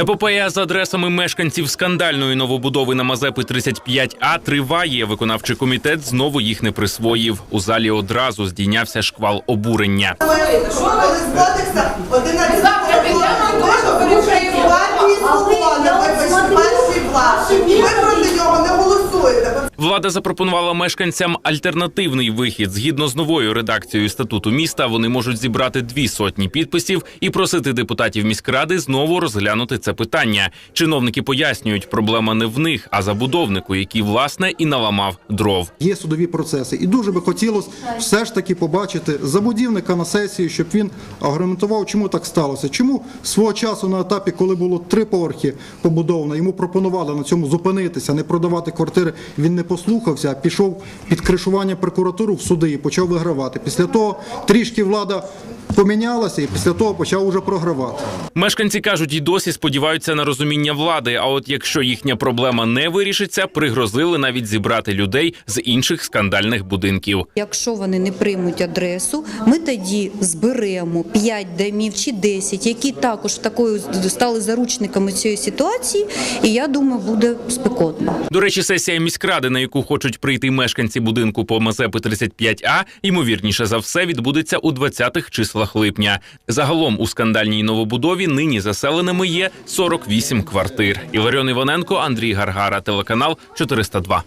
Епопея з адресами мешканців скандальної новобудови на Мазепи 35А триває. Виконавчий комітет знову їх не присвоїв. У залі одразу здійнявся шквал обурення. Що коли Влада запропонувала мешканцям альтернативний вихід. Згідно з новою редакцією статуту міста, вони можуть зібрати дві сотні підписів і просити депутатів міськради знову розглянути це питання. Чиновники пояснюють, проблема не в них, а забудовнику, який власне і наламав дров. Є судові процеси, і дуже би хотілося все ж таки побачити забудівника на сесії, щоб він аргументував, чому так сталося. Чому свого часу на етапі, коли було три поверхи побудовано, йому пропонували на цьому зупинитися, не продавати квартири. Він не послухався, а пішов під кришування прокуратуру в суди і почав вигравати. Після того трішки влада помінялася, і після того почав уже програвати. Мешканці кажуть, і досі сподіваються на розуміння влади. А от якщо їхня проблема не вирішиться, пригрозили навіть зібрати людей з інших скандальних будинків. Якщо вони не приймуть адресу, ми тоді зберемо 5 домів чи 10, які також такою стали заручниками цієї ситуації, і я думаю, буде спекотно. До речі, сесія міськради, на яку хочуть прийти мешканці будинку по Мазепи 35А, ймовірніше за все відбудеться у 20-х числах липня. Загалом у скандальній новобудові нині заселеними є 48 квартир. Іларіон Іваненко, Андрій Гаргара, телеканал 402.